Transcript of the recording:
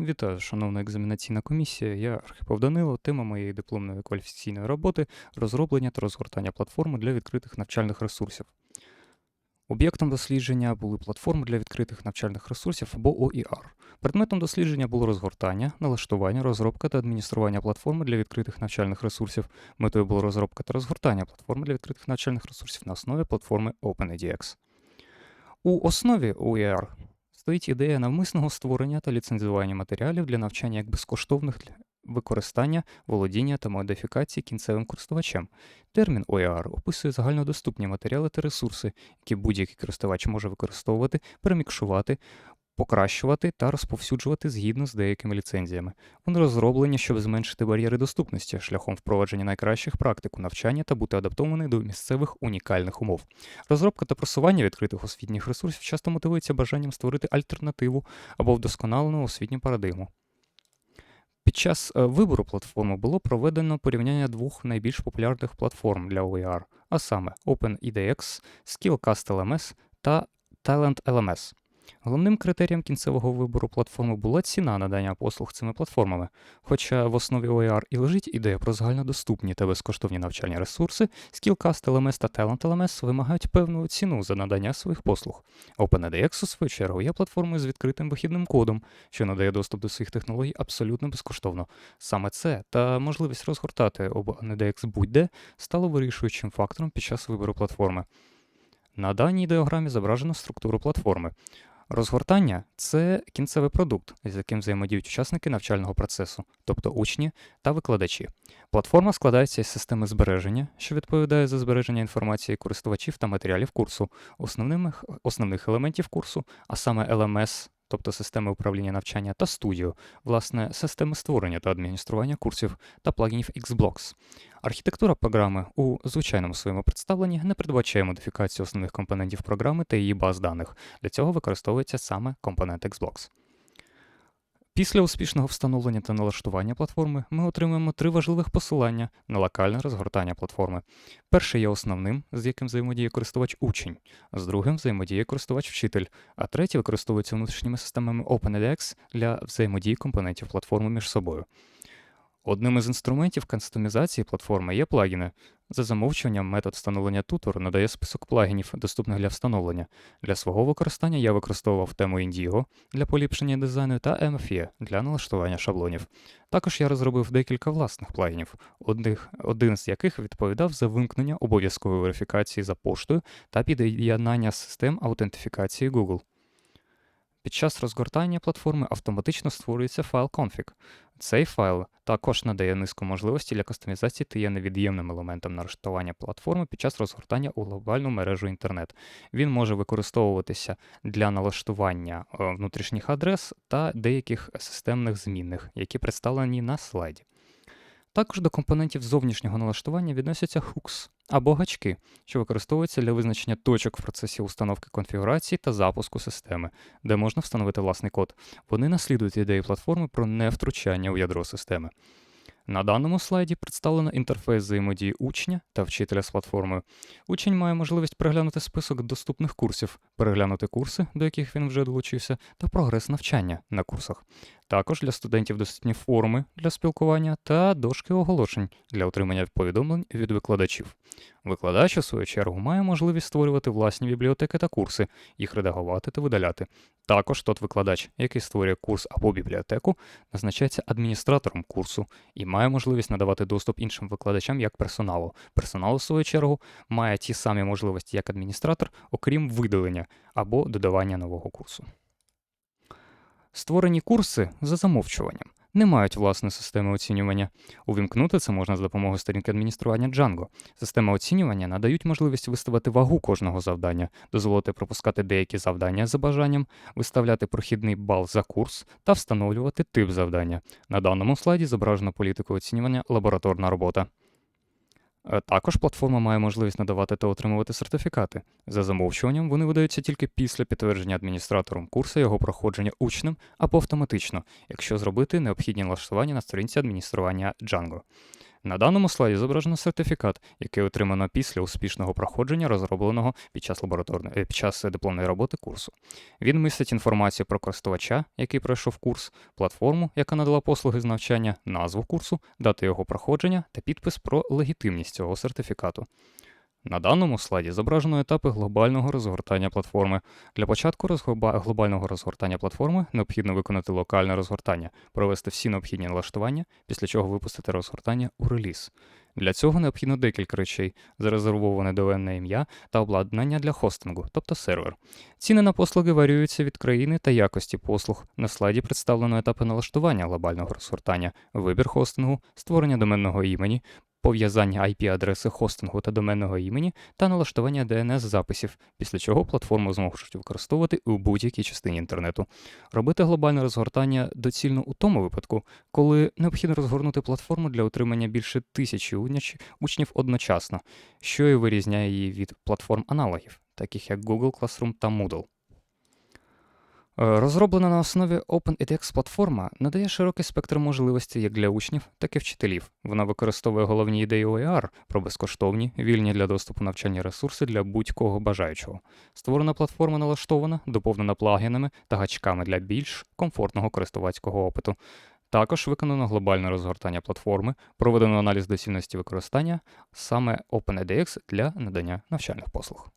Вітаю, шановна екзаменаційна комісія. Я Архипов Данило. Тема моєї дипломної кваліфікаційної роботи розроблення та розгортання платформи для відкритих навчальних ресурсів. Об'єктом дослідження були платформи для відкритих навчальних ресурсів або OER. Предметом дослідження було розгортання, налаштування, розробка та адміністрування платформи для відкритих навчальних ресурсів. Метою було розробка та розгортання платформи для відкритих навчальних ресурсів на основі платформи OpenEDX. У основі OER стоїть ідея навмисного створення та ліцензування матеріалів для навчання як безкоштовних для використання, володіння та модифікації кінцевим користувачем. Термін OER описує загальнодоступні матеріали та ресурси, які будь-який користувач може використовувати, перемікшувати, покращувати та розповсюджувати згідно з деякими ліцензіями. Вони розроблені, щоб зменшити бар'єри доступності шляхом впровадження найкращих практик у навчання та бути адаптовані до місцевих унікальних умов. Розробка та просування відкритих освітніх ресурсів часто мотивується бажанням створити альтернативу або вдосконалену освітню парадигму. Під час е, вибору платформи було проведено порівняння двох найбільш популярних платформ для OER, а саме OpenEDX, Skillcast LMS та Talent LMS. Головним критерієм кінцевого вибору платформи була ціна надання послуг цими платформами. Хоча в основі OER і лежить ідея про загальнодоступні та безкоштовні навчальні ресурси, Skillcast LMS та Talent LMS вимагають певну ціну за надання своїх послуг. OpenEDX, у свою чергу, є платформою з відкритим вихідним кодом, що надає доступ до своїх технологій абсолютно безкоштовно. Саме це та можливість розгортати OpenEDX будь-де стало вирішуючим фактором під час вибору платформи. На даній діаграмі зображено структуру платформи. Розгортання це кінцевий продукт, з яким взаємодіють учасники навчального процесу, тобто учні та викладачі. Платформа складається із системи збереження, що відповідає за збереження інформації користувачів та матеріалів курсу, основних, основних елементів курсу, а саме LMS, тобто системи управління навчання та студію, власне, системи створення та адміністрування курсів та плагінів Xblocks. Архітектура програми у звичайному своєму представленні не передбачає модифікацію основних компонентів програми та її баз даних. Для цього використовується саме компонент Xblocks. Після успішного встановлення та налаштування платформи ми отримаємо три важливих посилання на локальне розгортання платформи. Перше є основним, з яким взаємодіє користувач учень, з другим взаємодіє користувач вчитель, а третє використовується внутрішніми системами OpenEDX для взаємодії компонентів платформи між собою. Одним із інструментів кастомізації платформи є плагіни. За замовчуванням, метод встановлення Tutor надає список плагінів, доступних для встановлення. Для свого використання я використовував тему Indigo для поліпшення дизайну та MFE для налаштування шаблонів. Також я розробив декілька власних плагінів, одних, один з яких відповідав за вимкнення обов'язкової верифікації за поштою та під'єднання систем аутентифікації Google. Під час розгортання платформи автоматично створюється файл config. Цей файл також надає низку можливостей для кастомізації та є невід'ємним елементом налаштування платформи під час розгортання у глобальну мережу інтернет. Він може використовуватися для налаштування е, внутрішніх адрес та деяких системних змінних, які представлені на слайді. Також до компонентів зовнішнього налаштування відносяться hooks або гачки, що використовуються для визначення точок в процесі установки конфігурації та запуску системи, де можна встановити власний код. Вони наслідують ідеї платформи про невтручання у ядро системи. На даному слайді представлено інтерфейс взаємодії учня та вчителя з платформою. Учень має можливість переглянути список доступних курсів, переглянути курси, до яких він вже долучився, та прогрес навчання на курсах. Також для студентів доступні форми для спілкування та дошки оголошень для отримання повідомлень від викладачів. Викладач, у свою чергу, має можливість створювати власні бібліотеки та курси, їх редагувати та видаляти. Також тот викладач, який створює курс або бібліотеку, назначається адміністратором курсу і має можливість надавати доступ іншим викладачам як персоналу. Персонал, у свою чергу, має ті самі можливості як адміністратор, окрім видалення або додавання нового курсу. Створені курси за замовчуванням не мають власної системи оцінювання. Увімкнути це можна за допомогою сторінки адміністрування Django. Система оцінювання надають можливість виставити вагу кожного завдання, дозволити пропускати деякі завдання за бажанням, виставляти прохідний бал за курс та встановлювати тип завдання. На даному слайді зображено політику оцінювання лабораторна робота. Е, також платформа має можливість надавати та отримувати сертифікати. За замовчуванням, вони видаються тільки після підтвердження адміністратором курсу його проходження учнем або автоматично, якщо зробити необхідні налаштування на сторінці адміністрування Django. На даному слайді зображено сертифікат, який отримано після успішного проходження розробленого під час лабораторної е, під час дипломної роботи курсу. Він містить інформацію про користувача, який пройшов курс, платформу, яка надала послуги з навчання, назву курсу, дату його проходження та підпис про легітимність цього сертифікату. На даному слайді зображено етапи глобального розгортання платформи. Для початку розгоба- глобального розгортання платформи необхідно виконати локальне розгортання, провести всі необхідні налаштування, після чого випустити розгортання у реліз. Для цього необхідно декілька речей: зарезервоване доменне ім'я та обладнання для хостингу, тобто сервер. Ціни на послуги варіюються від країни та якості послуг. На слайді представлено етапи налаштування глобального розгортання, вибір хостингу, створення доменного імені, пов'язання IP-адреси хостингу та доменного імені та налаштування DNS-записів, після чого платформу зможуть використовувати у будь-якій частині інтернету. Робити глобальне розгортання доцільно у тому випадку, коли необхідно розгорнути платформу для отримання більше тисячі учнів одночасно, що і вирізняє її від платформ-аналогів, таких як Google Classroom та Moodle. Е, Розроблена на основі OpenEdX платформа надає широкий спектр можливостей як для учнів, так і вчителів. Вона використовує головні ідеї OER про безкоштовні, вільні для доступу навчальні ресурси для будь-кого бажаючого. Створена платформа налаштована, доповнена плагінами та гачками для більш комфортного користувацького опиту. Також виконано глобальне розгортання платформи, проведено аналіз доцільності використання саме OpenEdX для надання навчальних послуг.